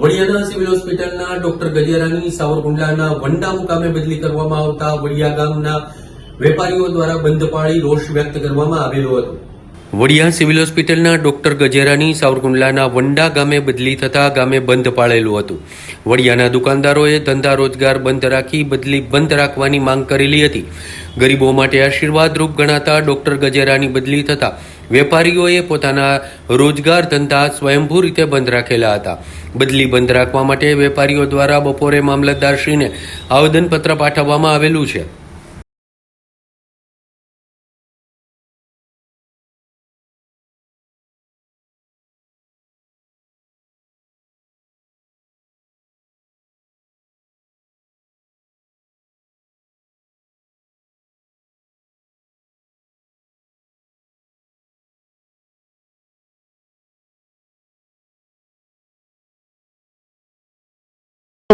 વડિયાના civil હોસ્પિટલના doctor ગજેરાની સાવરકુંડલાના વંડા મુકામે બદલી કરવામાં આવતા વડિયા ગામના વેપારીઓ દ્વારા બંધ પાળી રોષ વ્યક્ત કરવામાં આવેલો હતો. વડિયા સિવિલ હોસ્પિટલના ડોક્ટર ગજેરાની સાવરકુંડલાના વંડા ગામે બદલી થતા ગામે બંધ પાળેલું હતું. વડિયાના દુકાનદારોએ ધંધા રોજગાર બંધ રાખી બદલી બંધ રાખવાની માંગ કરેલી હતી. ગરીબો માટે આશીર્વાદરૂપ ગણાતા ડોક્ટર ગજેરાની બદલી થતા વેપારીઓએ પોતાના રોજગાર ધંધા સ્વયંભૂ રીતે બંધ રાખેલા હતા. બદલી બંધ રાખવા માટે વેપારીઓ દ્વારા બપોરે મામલતદારશ્રીને આવેદનપત્ર પાઠવવામાં આવેલું છે.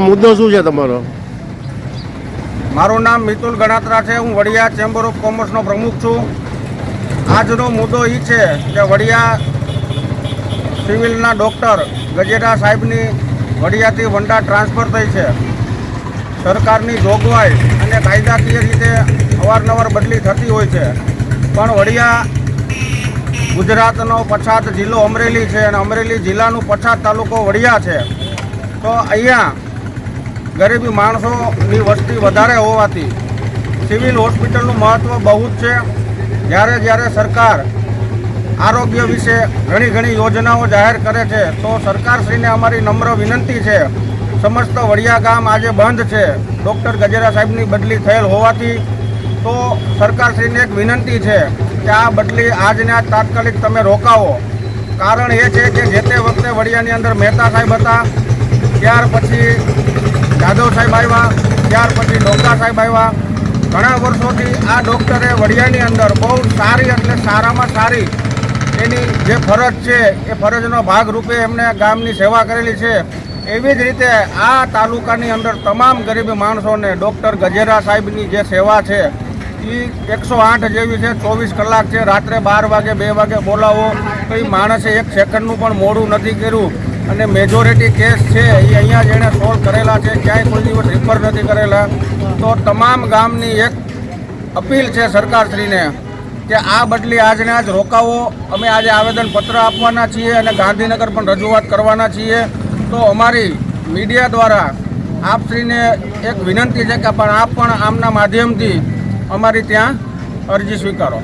મુદ્દો શું છે તમારો? મારું નામ મિતુલ ગણાત્રા છે. હું વડિયા ચેમ્બર ઓફ કોમર્સનો પ્રમુખ છું. આજનો મુદ્દો એ છે કે વડિયા સિવિલના ડૉક્ટર ગજેડા સાહેબની વડિયાથી વંડા ટ્રાન્સફર થઈ છે. સરકારની જોગવાઈ અને કાયદાકીય રીતે અવારનવાર બદલી થતી હોય છે. પણ વડિયા ગુજરાતનો પછાત જિલ્લો અમરેલી છે અને અમરેલી જિલ્લાનું પછાત તાલુકો વડિયા છે. તો અહીંયા ગરીબી માણસોની વસ્તી વધારે હોવાથી સિવિલ હોસ્પિટલનું મહત્ત્વ બહુ જ છે. જ્યારે જ્યારે સરકાર આરોગ્ય વિશે ઘણી ઘણી યોજનાઓ જાહેર કરે છે, તો સરકારશ્રીને અમારી નમ્ર વિનંતી છે. સમસ્ત વડિયા ગામ આજે બંધ છે. ડૉક્ટર ગજેરા સાહેબની બદલી થયેલ હોવાથી તો સરકારશ્રીને એક વિનંતી છે કે આ બદલી આજને આજ તાત્કાલિક તમે રોકાવો. કારણ એ છે કે જે તે વખતે વડિયાની અંદર મહેતા સાહેબ હતા, ત્યાર પછી જાદવ સાહેબ આવ્યા, ત્યાર પછી ડોકા સાહેબ આવ્યા. ઘણા વર્ષોથી આ ડૉક્ટરે વડિયાની અંદર બહુ સારી એટલે સારામાં સારી એની જે ફરજ છે, એ ફરજનો ભાગરૂપે એમને ગામની સેવા કરેલી છે. એવી જ રીતે આ તાલુકાની અંદર તમામ ગરીબ માણસોને ડૉક્ટર ગજેરા સાહેબની જે સેવા છે એ એકસો આઠ જેવી છે, ચોવીસ કલાક છે. રાત્રે બાર વાગે, બે વાગે બોલાવો તો એ માણસે એક સેકન્ડનું પણ મોડું નથી કર્યું. અને મેજોરિટી કેસ છે, એ અહીંયા જેણે સોલ્વ કરેલા છે, ક્યાંય કોઈ દિવસ રિફર નથી કરેલા. તો તમામ ગામની એક અપીલ છે સરકારશ્રીને કે આ બદલી આજને આજ રોકાવો. અમે આજે આવેદનપત્ર આપવાના છીએ અને ગાંધીનગર પણ રજૂઆત કરવાના છીએ. તો અમારી મીડિયા દ્વારા આપશ્રીને એક વિનંતી છે કે પણ આપ પણ આમના માધ્યમથી અમારી ત્યાં અરજી સ્વીકારો.